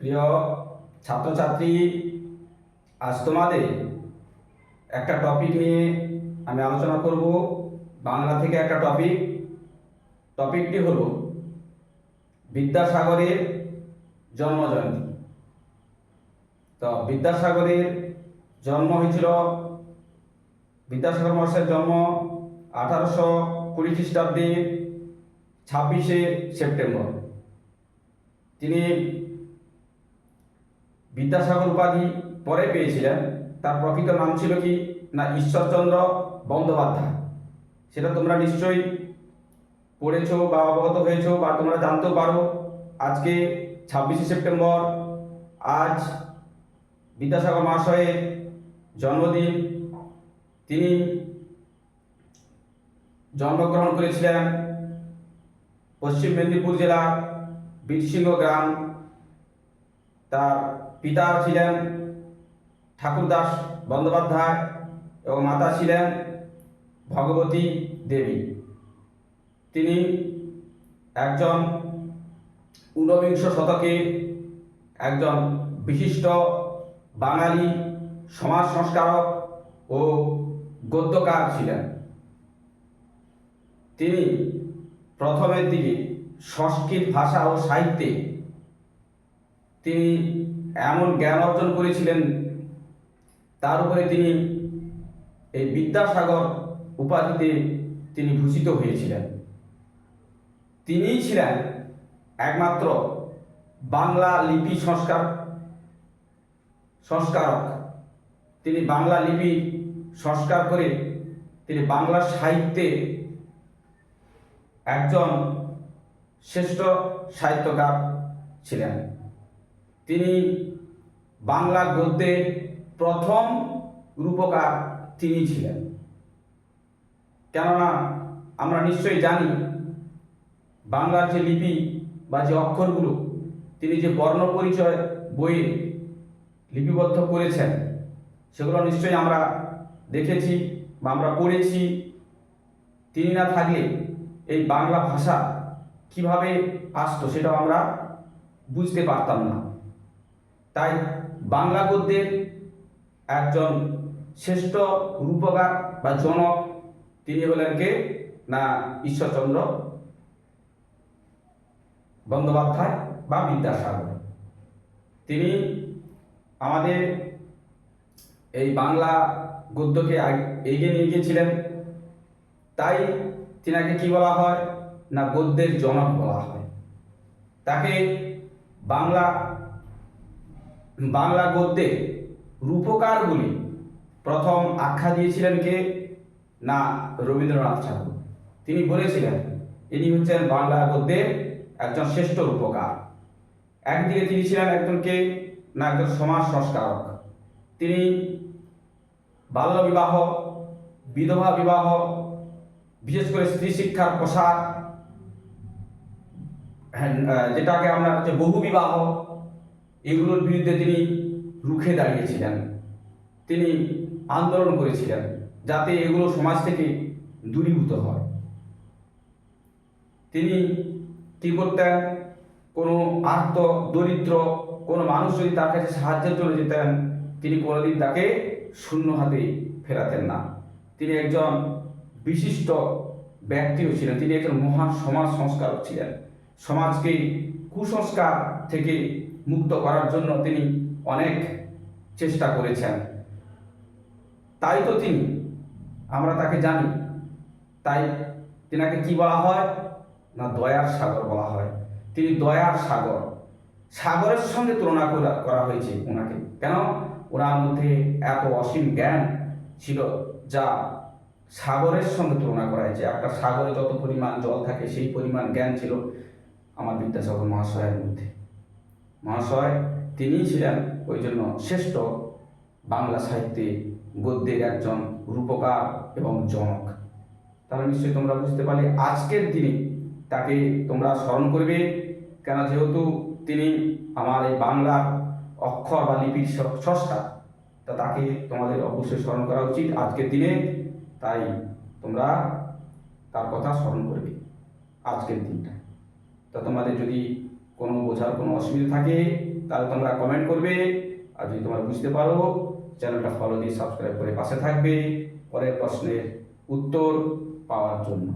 প্রিয় ছাত্রছাত্রী, আজ তোমাদের একটা টপিক নিয়ে আমি আলোচনা করব। বাংলা থেকে একটা টপিক টপিকটি হলো বিদ্যাসাগরের জন্মজয়ন্তী। তো বিদ্যাসাগরের জন্ম হয়েছিল, বিদ্যাসাগর মহাশয়ের জন্ম আঠারোশো কুড়ি খ্রিস্টাব্দে ছাব্বিশে সেপ্টেম্বর। তিনি বিদ্যাসাগর উপাধি পরে পেয়েছিলেন। তার প্রকৃত নাম ছিল কি? না, ঈশ্বরচন্দ্র বন্দ্যোপাধ্যায়। সেটা তোমরা নিশ্চয়ই পড়েছো বা অবগত হয়েছো বা তোমরা জানতেও পারো। আজকে ছাব্বিশে সেপ্টেম্বর, আজ বিদ্যাসাগর মহাশয়ের জন্মদিন। তিনি জন্মগ্রহণ করেছিলেন পশ্চিম মেদিনীপুর জেলা বীরসিংহ গ্রাম তার পিতা ছিলেন ঠাকুরদাস বন্দ্যোপাধ্যায় এবং মাতা ছিলেন ভগবতী দেবী। তিনি একজন ঊনবিংশ শতকের একজন বিশিষ্ট বাঙালি সমাজ সংস্কারক ও গদ্যকার ছিলেন। তিনি প্রথমের দিকে সংস্কৃত ভাষা ও সাহিত্যে তিনি এমন জ্ঞান অর্জন করেছিলেন, তার উপরে তিনি এই বিদ্যাসাগর উপাধিতে তিনি ভূষিত হয়েছিলেন। তিনিই ছিলেন একমাত্র বাংলা লিপি সংস্কার, সংস্কারক। তিনি বাংলা লিপি সংস্কার করে তিনি বাংলা সাহিত্যে একজন শ্রেষ্ঠ সাহিত্যকার ছিলেন। তিনি বাংলা গদ্যের প্রথম রূপকার তিনি ছিলেন। কেননা আমরা নিশ্চয়ই জানি, বাংলার যে লিপি বা যে অক্ষরগুলো, তিনি যে বর্ণ পরিচয় বইয়ে লিপিবদ্ধ করেছেন, সেগুলো নিশ্চয়ই আমরা দেখেছি বা আমরা পড়েছি। তিনি না থাকলে এই বাংলা ভাষা কীভাবে আসতো সেটাও আমরা বুঝতে পারতাম না। তাই বাংলা গদ্যের একজন শ্রেষ্ঠ রূপকার বা জনক তিনি হলেন কে? না, ঈশ্বরচন্দ্র বন্দ্যোপাধ্যায় বা বিদ্যাসাগর। তিনি আমাদের এই বাংলা গদ্যকে এগিয়ে নিয়ে গিয়েছিলেন। তাই তিনাকে কি বলা হয়? না, গদ্যের জনক বলা হয়। তাকে বাংলা বাংলা গদ্যে রূপকারগুলি প্রথম আখ্যা দিয়েছিলেন কে? না রবীন্দ্রনাথ ঠাকুর। তিনি বলেছিলেন ইনি হচ্ছেন বাংলা গদ্যের একজন শ্রেষ্ঠ রূপকার। একদিকে তিনি ছিলেন একজনকে না একজন সমাজ সংস্কারক। তিনি বাল্য বিবাহ বিধবা বিবাহ বিশেষ করে স্ত্রী শিক্ষার প্রসার হ্যাঁ, যেটাকে আমরা হচ্ছে বহু বিবাহ এগুলোর বিরুদ্ধে তিনি রুখে দাঁড়িয়েছিলেন। তিনি আন্দোলন করেছিলেন যাতে এগুলো সমাজ থেকে দূরীভূত হয়। তিনি কি করতেন? কোনো আর্ত দরিদ্র কোনো মানুষ যদি তার কাছে সাহায্যের জন্য যেতেন, তিনি কোনোদিন তাকে শূন্য হাতে ফেরাতেন না। তিনি একজন বিশিষ্ট ব্যক্তিও ছিলেন। তিনি একজন মহান সমাজ সংস্কারক ছিলেন। সমাজকে কুসংস্কার থেকে মুক্ত করার জন্য তিনি অনেক চেষ্টা করেছেন। তাই তো তিনি, আমরা তাকে জানি। তাই তিনাকে কি বলা হয়? না, দয়ার সাগর বলা হয়। তিনি দয়ার সাগর, সাগরের সঙ্গে তুলনা করা হয়েছে ওনাকে। কেন? ওনার মধ্যে এত অসীম জ্ঞান ছিল যা সাগরের সঙ্গে তুলনা করা হয়েছে। একটা সাগরে যত পরিমাণ জল থাকে, সেই পরিমাণ জ্ঞান ছিল আমার বিদ্যাসাগর মহাশয়ের মধ্যে। মহাশয়, তিনিই ছিলেন ওই জন্য শ্রেষ্ঠ বাংলা সাহিত্যে গদ্যের একজন রূপকার এবং জনক। তাহলে নিশ্চয়ই তোমরা বুঝতে পারলে, আজকের দিনে তাকে তোমরা স্মরণ করবে, কেন যেহেতু তিনি আমার এই বাংলার অক্ষর বা লিপির স্রষ্টা, তা তাকে তোমাদের অবশ্যই স্মরণ করা উচিত আজকের দিনে, তাই তোমরা তার কথা স্মরণ করবে আজকের দিনটা। তা তোমাদের যদি কোনো বোঝার কোনো অসুবিধা থাকে, তাহলে তোমরা কমেন্ট করবে। আর যদি তোমরা বুঝতে পারো, চ্যানেলটা ফলো দিয়ে সাবস্ক্রাইব করে পাশে থাকবে। পরের প্রশ্নের উত্তর পাওয়ার জন্য।